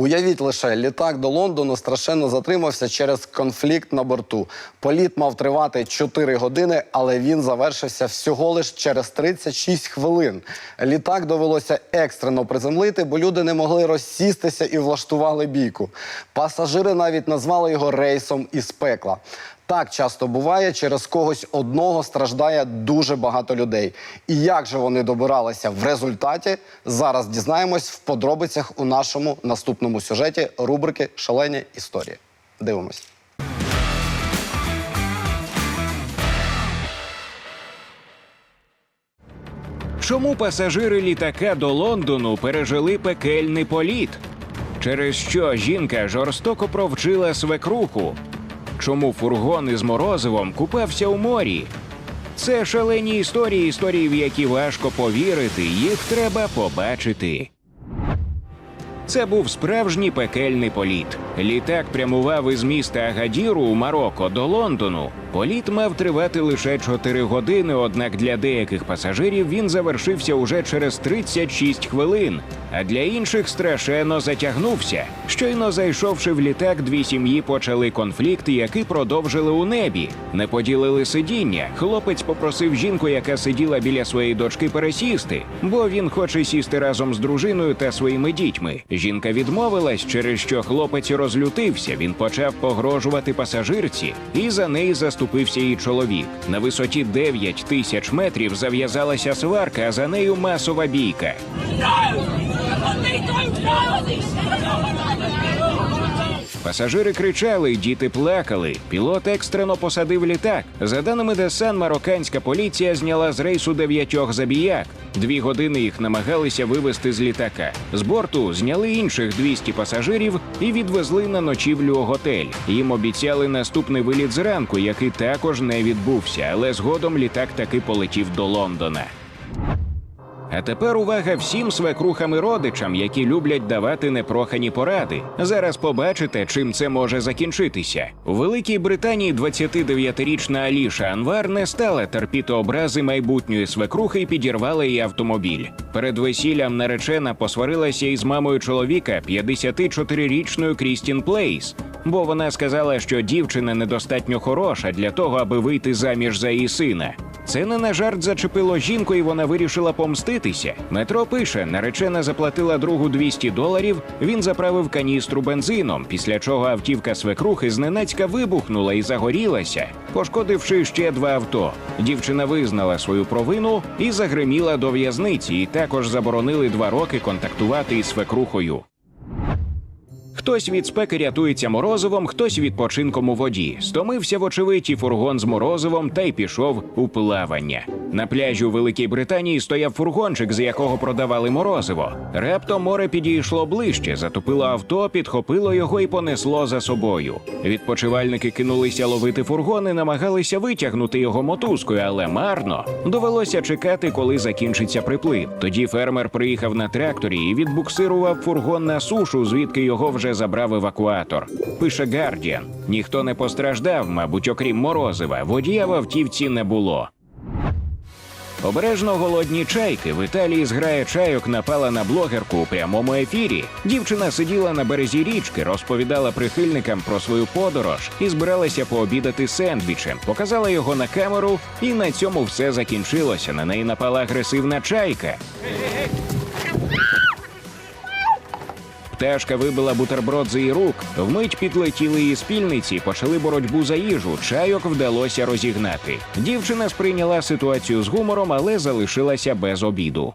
Уявіть лише, літак до Лондону страшенно затримався через конфлікт на борту. Політ мав тривати 4 години, але він завершився всього лиш через 36 хвилин. Літак довелося екстрено приземлити, бо люди не могли розсістися і влаштували бійку. Пасажири навіть назвали його рейсом із пекла. Так часто буває, через когось одного страждає дуже багато людей. І як же вони добиралися в результаті, зараз дізнаємось в подробицях у нашому наступному сюжеті рубрики Шалені історії. Дивимось. Чому пасажири літака до Лондону пережили пекельний політ? Через що жінка жорстоко провчила свекруху? Чому фургон із морозивом купався у морі? Це шалені історії, історії, в які важко повірити, їх треба побачити. Це був справжній пекельний політ. Літак прямував із міста Агадіру у Марокко до Лондону. Політ мав тривати лише 4 години, однак для деяких пасажирів він завершився уже через 36 хвилин, а для інших страшенно затягнувся. Щойно зайшовши в літак, дві сім'ї почали конфлікт, який продовжили у небі. Не поділили сидіння. Хлопець попросив жінку, яка сиділа біля своєї дочки, пересісти, бо він хоче сісти разом з дружиною та своїми дітьми. Жінка відмовилась, через що хлопець розлютився. Він почав погрожувати пасажирці, і за неї заступився її чоловік. На висоті 9 тисяч метрів зав'язалася сварка, а за нею масова бійка. Пасажири кричали, діти плакали. Пілот екстрено посадив літак. За даними ДСН, марокканська поліція зняла з рейсу дев'ятьох забіяк. Дві години їх намагалися вивезти з літака. З борту зняли інших 200 пасажирів і відвезли на ночівлю у готель. Їм обіцяли наступний виліт зранку, який також не відбувся, але згодом літак таки полетів до Лондона. А тепер увага всім свекрухам і родичам, які люблять давати непрохані поради. Зараз побачите, чим це може закінчитися. У Великій Британії 29-річна Аліша Анвар не стала терпіти образи майбутньої свекрухи і підірвала її автомобіль. Перед весіллям наречена посварилася із мамою чоловіка 54-річною Крістін Плейс. Бо вона сказала, що дівчина недостатньо хороша для того, аби вийти заміж за її сина. Це не на жарт зачепило жінку, і вона вирішила помститися. Метро пише: наречена заплатила другу 200 доларів. Він заправив каністру бензином, після чого автівка свекрухи зненацька вибухнула і загорілася, пошкодивши ще два авто. Дівчина визнала свою провину і загриміла до в'язниці. І також заборонили два роки контактувати із свекрухою. Хтось від спеки рятується морозивом, хтось відпочинком у воді. Стомився вочевидь і фургон з морозивом та й пішов у плавання. На пляжі у Великій Британії стояв фургончик, з якого продавали морозиво. Раптом море підійшло ближче, затопило авто, підхопило його і понесло за собою. Відпочивальники кинулися ловити фургон і намагалися витягнути його мотузкою, але марно. Довелося чекати, коли закінчиться приплив. Тоді фермер приїхав на тракторі і відбуксирував фургон на сушу, звідки його вже забрав евакуатор. Пише Гардіан. Ніхто не постраждав, мабуть, окрім морозива. Водія в автівці не було. Обережно голодні чайки в Італії зграя чайок напала на блогерку у прямому ефірі. Дівчина сиділа на березі річки, розповідала прихильникам про свою подорож і збиралася пообідати сендвічем. Показала його на камеру, і на цьому все закінчилося. На неї напала агресивна чайка. Пташка вибила бутерброд з її рук. Вмить підлетіли її спільниці, почали боротьбу за їжу. Чайок вдалося розігнати. Дівчина сприйняла ситуацію з гумором, але залишилася без обіду.